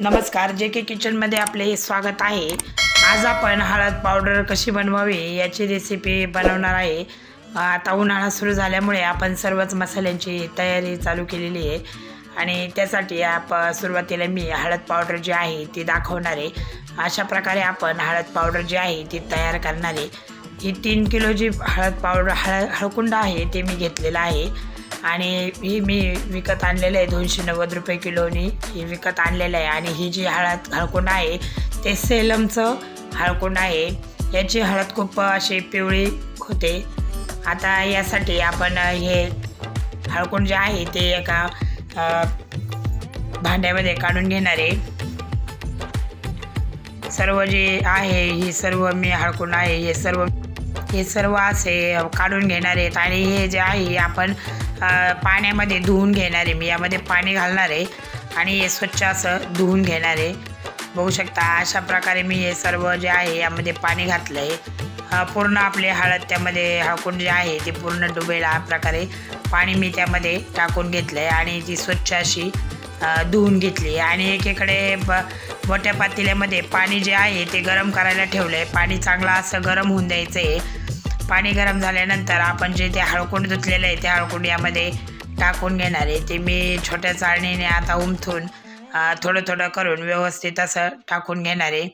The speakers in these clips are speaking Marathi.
नमस्कार जे के किचनमध्ये आपले स्वागत आहे. आज आपण हळद पावडर कशी बनवावी याची रेसिपी बनवणार आहे. आता उन्हाळा सुरू झाल्यामुळे आपण सर्वच मसाल्यांची तयारी चालू केलेली आहे. आणि त्यासाठी आप सुरुवातीला मी हळद पावडर जी आहे ती दाखवणार आहे. अशा प्रकारे आपण हळद पावडर जी आहे ती तयार करणार आहे. ही तीन किलो जी हळद पावडर हळ हळकुंड आहे ते मी घेतलेलं आहे. आणि ही मी विकत आणलेलं आहे दोनशे नव्वद रुपये किलोनी ही विकत आणलेलं आहे. आणि ही जी हळद हळकुंड आहे ते सेलमचं हळकुंड आहे. याची हळद खूप अशी पिवळी होते. आता यासाठी आपण हे हळकुंड जे आहे ते एका भांड्यामध्ये काढून घेणार आहे. सर्व जे आहे ही सर्व मी हळकुंड आहे हे सर्व हे सर्व असे काढून घेणार आहेत आणि हे जे आहे आपण पाण्यामध्ये धुवून घेणार आहे. मी यामध्ये पाणी घालणार आहे आणि हे स्वच्छ असं धुवून घेणार आहे. बघू शकता अशा प्रकारे मी हे सर्व जे आहे यामध्ये पाणी घातलं आहे पूर्ण आपले हळद त्यामध्ये हाकून जे आहे ते पूर्ण डुबेल हा प्रकारे पाणी मी त्यामध्ये टाकून घेतलं आहे आणि ती स्वच्छ अशी धुवून घेतली. आणि एकीकडे ब मोठ्या पातेल्यामध्ये पाणी जे आहे ते गरम करायला ठेवलं आहे पाणी चांगलं असं गरम होऊन द्यायचं आहे पाणी गरम झाल्यानंतर आपण जे ते हळकुंड धुतलेलं आहे ते हळकुंड यामध्ये टाकून घेणार आहे. ते मी छोट्या चाळणीने आता उमथून थोडं थोडं करून व्यवस्थित असं टाकून घेणार आहे.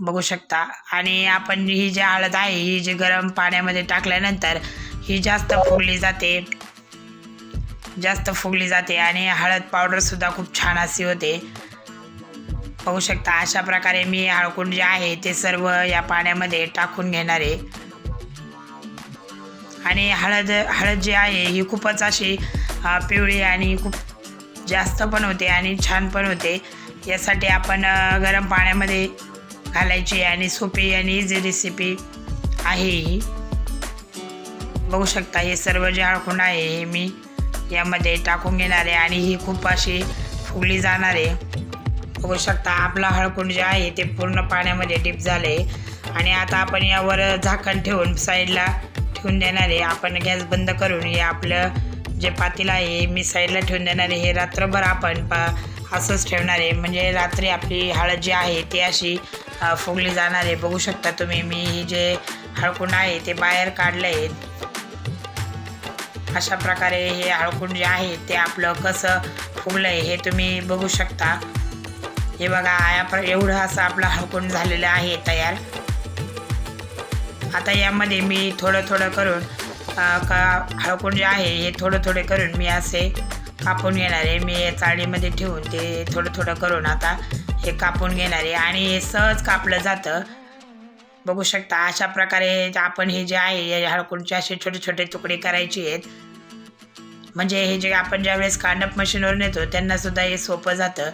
बघू शकता. आणि आपण ही जी हळद आहे ही जी गरम पाण्यामध्ये टाकल्यानंतर ही जास्त फुगली जाते. जास्त फुगली जाते आणि हळद पावडरसुद्धा खूप छान अशी होते. बघू शकता अशा प्रकारे मी हळकुंड जे आहे ते सर्व या पाण्यामध्ये टाकून घेणार आहे. आणि हळद हळद जी आहे ही खूपच अशी पिवळी आणि खूप जास्त पण होते आणि छान पण होते. यासाठी आपण गरम पाण्यामध्ये घालायची आणि सोपी आणि इझी रेसिपी आहे ही. बघू शकता हे सर्व जे हळकून आहे हे मी यामध्ये टाकून घेणार आहे आणि ही खूप अशी फुगली जाणार आहे. बघू शकता आपला हळकून जे आहे ते पूर्ण पाण्यामध्ये डीप झाले आणि आता आपण यावर झाकण ठेवून साईडला ठेवून देणार आहे. आपण गॅस बंद करून हे आपलं जे पातील आहे मी साईडला ठेवून देणार आहे. हे रात्रभर आपण पा असंच ठेवणार आहे. म्हणजे रात्री आपली हळद जी आहे ती अशी फुगली जाणार आहे. बघू शकता तुम्ही मी ही जे हळकुंड आहे ते बाहेर काढलं आहे अशा प्रकारे हे हळकुंड जे आहे ते आपलं कसं फुगलं आहे हे तुम्ही बघू शकता. हे बघा या एवढं असं आपलं हळकुंड झालेलं आहे तयार. आता यामध्ये मी थोडं थोडं करून का हळकुंड जे आहे हे थोडं थोडे करून मी असे कापून घेणार आहे. मी या ठेवून ते थोडं थोडं करून आता हे कापून घेणार आहे. आणि हे सहज कापलं जातं. बघू शकता अशा प्रकारे आपण हे जे आहे या हळकुंडचे असे छोटे छोटे तुकडे करायचे आहेत. म्हणजे हे जे आपण ज्यावेळेस कांडप मशीनवर नेतो त्यांनासुद्धा हे सोपं जातं.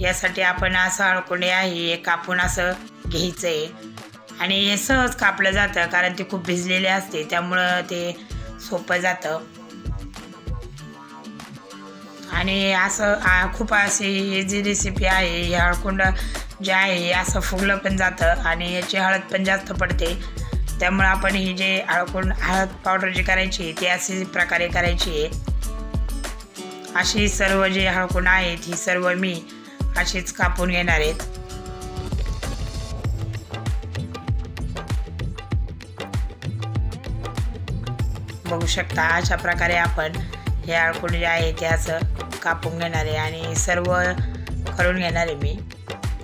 यासाठी आपण असं हळकुंडे आहे हे कापून असं घ्यायचं आहे आणि हे सहज कापलं जातं कारण ते खूप भिजलेले असते त्यामुळं ते सोपं जातं. आणि असं खूप अशी इझी रेसिपी आहे ही हळकुंड जे आहे असं फुगलं पण जातं आणि याची हळद पण जास्त पडते. त्यामुळं आपण ही जे हळकुंड हळद पावडर जी करायची आहे, ती अशी प्रकारे करायची आहे. अशी सर्व जे हळकुंड आहेत ही सर्व मी अशीच कापून घेणार आहेत. बघू शकता. अशा प्रकारे आपण हे अळकुंड जे आहे ते असं कापून घेणार आहे आणि सर्व करून घेणार आहे मी.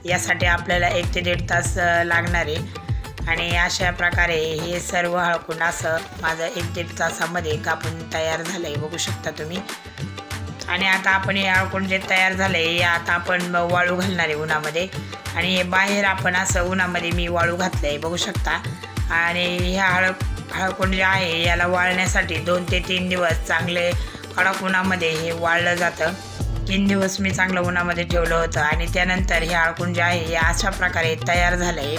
यासाठी आपल्याला एक ते दीड तास लागणारे लागणार आहे. आणि अशा प्रकारे हे सर्व हळकुंड असं माझं एक दीड तासामध्ये कापून तयार झालं आहे बघू शकता तुम्ही. आणि आता आपण हे अळकुंड जे तयार झालं आहे हे आता आपण वाळू घालणार आहे उन्हामध्ये. आणि हे बाहेर आपण असं उन्हामध्ये मी वाळू घातलं आहे बघू शकता. आणि ह्या हळद हळकुंड जे आहे याला वाळण्यासाठी दोन ते तीन दिवस चांगले कडक उन्हामध्ये हे वाळलं जातं. तीन दिवस मी चांगलं उन्हामध्ये ठेवलं होतं आणि त्यानंतर हे हळकुंड जे आहे हे अशा प्रकारे तयार झालं आहे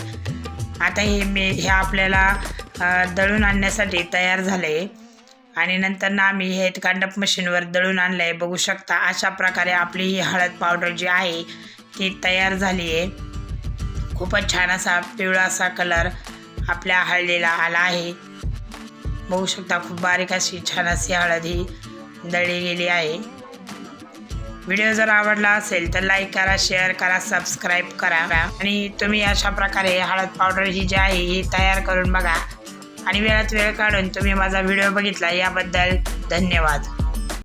आता हे मी हे आपल्याला दळून आणण्यासाठी तयार झालं आहे आणि नंतर ना आम्ही हे कांडप मशीनवर दळून आणलं आहे बघू शकता अशा प्रकारे आपली ही हळद पावडर जी आहे ती तयार झाली आहे खूपच छान असा पिवळा असा कलर आपल्या हळदीला आला आहे. बघू शकता खूप बारीक अशी छान अशी हळद ही दळली गेली आहे. व्हिडिओ जर आवडला असेल तर लाईक करा शेअर करा सबस्क्राईब करा. आणि तुम्ही अशा प्रकारे हळद पावडर ही जी आहे ही तयार करून बघा. आणि वेळात वेळ काढून तुम्ही माझा व्हिडिओ बघितला याबद्दल धन्यवाद.